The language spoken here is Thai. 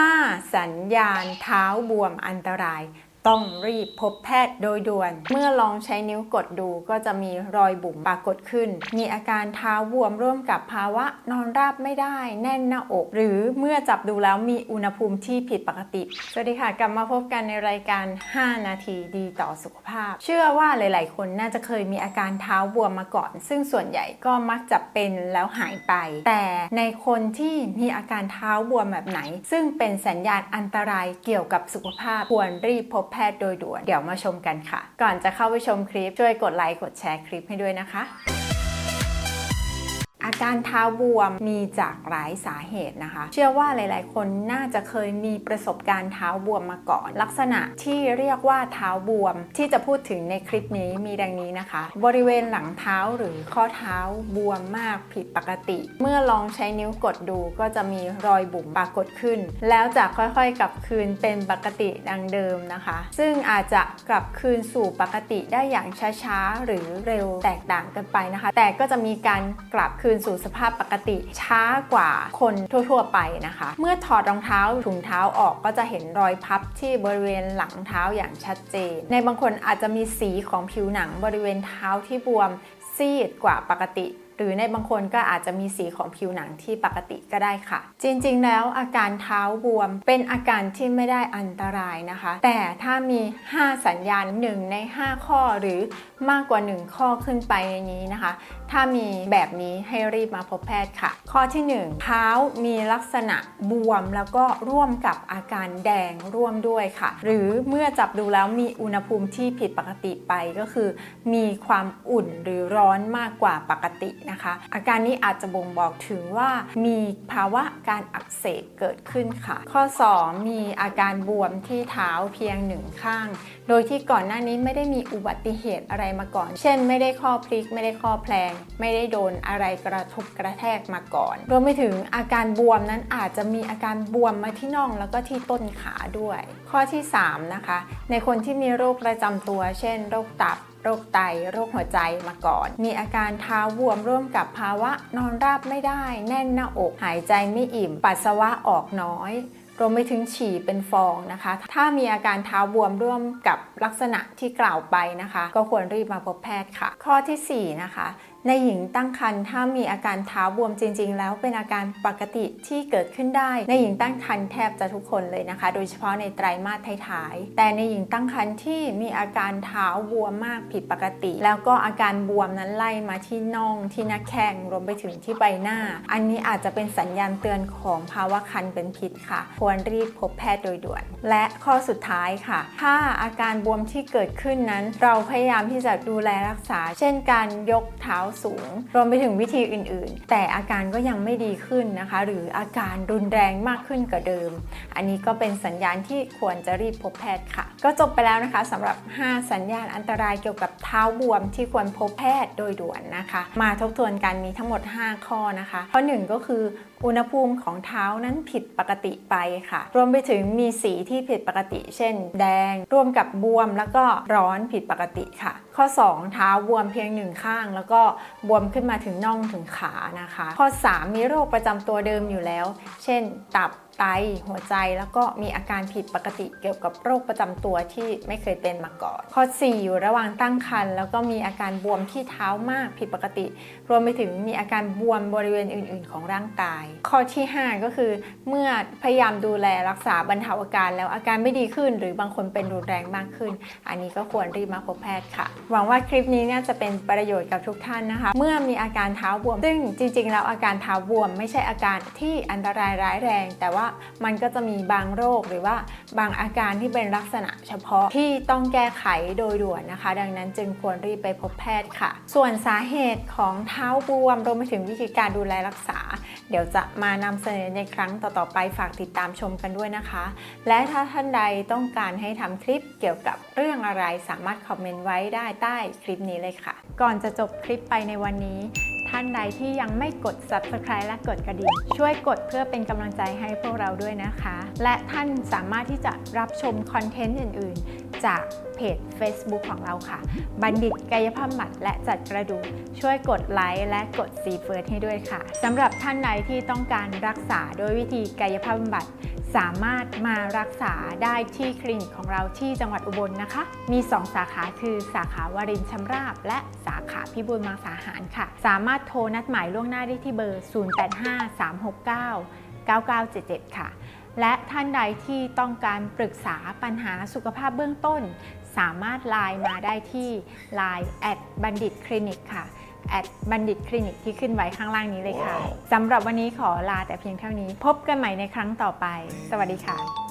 5 สัญญาณเท้าบวมอันตราย ต้องรีบพบแพทย์โดยด่วน เมื่อลองใช้นิ้วกดดูก็จะมีรอยบุ๋มปรากฏขึ้น มีอาการเท้าบวมร่วมกับภาวะนอนราบไม่ได้ แน่นหน้าอก หรือเมื่อจับดูแล้วมีอุณหภูมิที่ผิดปกติ สวัสดีค่ะ กลับมาพบกันในรายการ 5 นาทีดีต่อสุขภาพ เชื่อว่าหลาย ๆ คนน่าจะเคยมีอาการเท้าบวมมาก่อน ซึ่งส่วนใหญ่ก็มักจะเป็นแล้วหายไป แต่ในคนที่มีอาการเท้าบวมแบบไหน ซึ่งเป็นสัญญาณอันตรายเกี่ยวกับสุขภาพควรรีบพบแพทย์โดยด่วน เดี๋ยวมาชมกันค่ะ ก่อนจะเข้าไปชมคลิปช่วยกดไลค์กดแชร์คลิปให้ด้วยนะคะ อาการเท้าบวมมีจากหลายสาเหตุนะคะ เชื่อว่าหลายๆ คนน่าจะเคยมีประสบการณ์เท้าบวมมาก่อน ลักษณะที่เรียกว่าเท้าบวม ที่จะพูดถึงในคลิปนี้มีดังนี้นะคะ บริเวณหลังเท้าหรือข้อเท้าบวมมากผิดปกติ เมื่อลองใช้นิ้วกดดูก็จะมีรอยบุ๋มปรากฏขึ้น แล้วจะค่อยๆกลับคืนเป็นปกติดังเดิมนะคะ ซึ่งอาจจะกลับคืนสู่ปกติได้อย่างช้าๆหรือเร็วแตกต่างกันไปนะคะ แต่ก็จะมีการกลับคืนสู่สภาพปกติ ช้ากว่าคนทั่ว ๆ ไปนะคะ เมื่อถอดรองเท้าถุงเท้าออกก็จะเห็นรอยพับที่บริเวณหลังเท้าอย่างชัดเจน ในบางคนอาจจะมีสีของผิวหนังบริเวณเท้าที่บวมซีดกว่าปกติ หรือในบางคนก็อาจจะมีสีของผิวหนังที่ปกติก็ได้ค่ะ จริงๆ แล้วอาการเท้าบวมเป็นอาการที่ไม่ได้อันตรายนะคะ แต่ถ้ามี 5 สัญญาณ 1 ใน 5 ข้อหรือมากกว่า 1 ข้อขึ้นไปในนี้นะคะ ถ้ามีแบบนี้ให้รีบมาพบแพทย์ค่ะ ข้อที่ 1 เท้ามีลักษณะบวมแล้วก็ร่วมกับอาการแดงร่วมด้วยค่ะ หรือเมื่อจับดูแล้วมีอุณหภูมิที่ผิดปกติไปก็คือ มีความอุ่นหรือร้อนมากกว่าปกตินะคะ อาการนี้อาจจะบ่งบอกถึงว่ามีภาวะการอักเสบเกิดขึ้นค่ะ ข้อ 2 มีอาการบวมที่เท้าเพียงหนึ่งข้าง โดยที่ก่อนหน้านี้ไม่ได้มีอุบัติเหตุอะไรมาก่อน เช่น ไม่ได้ข้อพลิก ไม่ได้ข้อแพลง ไม่ได้โดนอะไรกระทบกระแทกมาก่อน รวมไปถึงอาการบวมนั้นอาจจะมีอาการบวมมาที่น่องแล้วก็ที่ต้นขาด้วย ข้อที่ 3 นะคะ ในคนที่มีโรคประจำตัว เช่น โรคตับ โรคไต โรคหัวใจมาก่อน มีอาการเท้าบวมร่วมกับภาวะนอนราบไม่ได้ แน่นหน้าอก หายใจไม่อิ่ม ปัสสาวะออกน้อยรวมไปถึงฉี่เป็นฟองนะคะ ถ้ามีอาการเท้าบวมร่วมกับลักษณะที่กล่าวไปนะคะ ก็ควรรีบมาพบแพทย์ค่ะ ข้อทีสี่4 นะคะ ในหญิงตั้งครรภ์ถ้ามีอาการเท้าบวมจริง ๆ แล้วเป็นอาการปกติที่เกิดขึ้นได้ ในหญิงตั้งครรภ์แทบจะทุกคนเลยนะคะ โดยเฉพาะในไตรมาสท้ายๆแต่ในหญิงตั้งครรภ์ที่มีอาการเท้าบวมมากผิดปกติ แล้วก็อาการบวมนั้นไล่มาที่น่องที่หน้าแข้งรวมไปถึงที่ใบหน้า อันนี้อาจจะเป็นสัญญาณเตือนของภาวะคันเป็นพิษค่ะ ควรรีบพบแพทย์โดยด่วน และข้อสุดท้ายค่ะ ถ้าอาการบวมที่เกิดขึ้นนั้น เราพยายามที่จะดูแลรักษา เช่นการยกเท้าสูง รวมไปถึงวิธีอื่นๆ แต่อาการก็ยังไม่ดีขึ้นนะคะ หรืออาการรุนแรงมากขึ้นกว่าเดิม อันนี้ก็เป็นสัญญาณที่ควรจะรีบพบแพทย์ค่ะ ก็จบไปแล้วนะคะสำหรับ 5 สัญญาณอันตรายเกี่ยวกับเท้าบวมที่ควรพบแพทย์โดยด่วนนะคะ มาทบทวนกันมีทั้งหมด 5 ข้อนะคะ ข้อ 1 ก็คืออุณหภูมิของเท้านั้นผิดปกติไปค่ะ รวมไปถึงมีสีที่ผิดปกติ เช่น แดง ร่วมกับบวมแล้วก็ร้อนผิดปกติค่ะข้อ 2 เท้าบวมเพียงหนึ่งข้าง แล้วก็บวมขึ้นมาถึงน่องถึงขานะคะ ข้อ 3 มีโรคประจำตัวเดิมอยู่แล้ว เช่นตับไตหัวใจแล้วก็มีอาการผิดปกติเกี่ยวกับโรคประจำตัวที่ไม่เคยเป็นมาก่อน ข้อ 4 อยู่ระหว่างตั้งครรภ์แล้วก็มีอาการบวมที่เท้ามากผิดปกติ รวมไปถึงมีอาการบวมบริเวณอื่น ๆ ของร่างกาย ข้อที่ 5 ก็คือ เมื่อพยายามดูแลรักษาบรรเทาอาการแล้วอาการไม่ดีขึ้น หรือบางคนเป็นรุนแรงมากขึ้น อันนี้ก็ควรรีบมาพบแพทย์ค่ะ หวังว่าคลิปนี้เนี่ยจะเป็นประโยชน์กับทุกท่านนะคะ เมื่อมีอาการเท้าบวม ซึ่งจริง ๆ แล้วอาการเท้าบวม ไม่ใช่อาการที่อันตรายร้ายแรง แต่ว่ามันก็จะมีบางโรคหรือว่าบางอาการที่เป็นลักษณะเฉพาะที่ต้องแก้ไขโดยด่วนนะคะ ดังนั้นจึงควรรีบไปพบแพทย์ค่ะ ส่วนสาเหตุของเท้าบวมรวมไปถึงวิธีการดูแลรักษา เดี๋ยวจะมานำเสนอในครั้งต่อๆไปฝากติดตามชมกันด้วยนะคะ และถ้าท่านใดต้องการให้ทำคลิปเกี่ยวกับเรื่องอะไรสามารถคอมเมนต์ไว้ได้ใต้คลิปนี้เลยค่ะ ก่อนจะจบคลิปไปในวันนี้ ท่านใดที่ยังไม่กด subscribe และกดกระดิ่ง ช่วยกดเพื่อเป็นกำลังใจให้พวกเราด้วยนะคะ และท่านสามารถที่จะรับชมคอนเทนต์อื่น ๆ จากเพจ Facebook ของเราค่ะ บัณฑิตกายภาพบำบัดและจัดกระดูกช่วยกดไลค์และกดซีเฟิร์สให้ด้วยค่ะสำหรับท่านใดที่ต้องการรักษาโดยวิธีกายภาพบำบัด สามารถมารักษาได้ที่คลินิกของเราที่จังหวัดอุบลนะคะ มี 2 สาขาคือสาขาวารินชำราบ และสาขาพิบูลมังสาหารค่ะ สามารถโทรนัดหมายล่วงหน้าได้ที่เบอร์ 0853699977 ค่ะ และท่านใดที่ต้องการปรึกษาปัญหาสุขภาพเบื้องต้น สามารถไลน์มาได้ที่ Line แอดบัณฑิตคลินิกค่ะ แอดบัณฑิตคลินิกที่ขึ้นไว้ข้างล่างนี้เลยค่ะว้าวสำหรับวันนี้ขอลาแต่เพียงเท่านี้ พบกันใหม่ในครั้งต่อไป สวัสดีค่ะ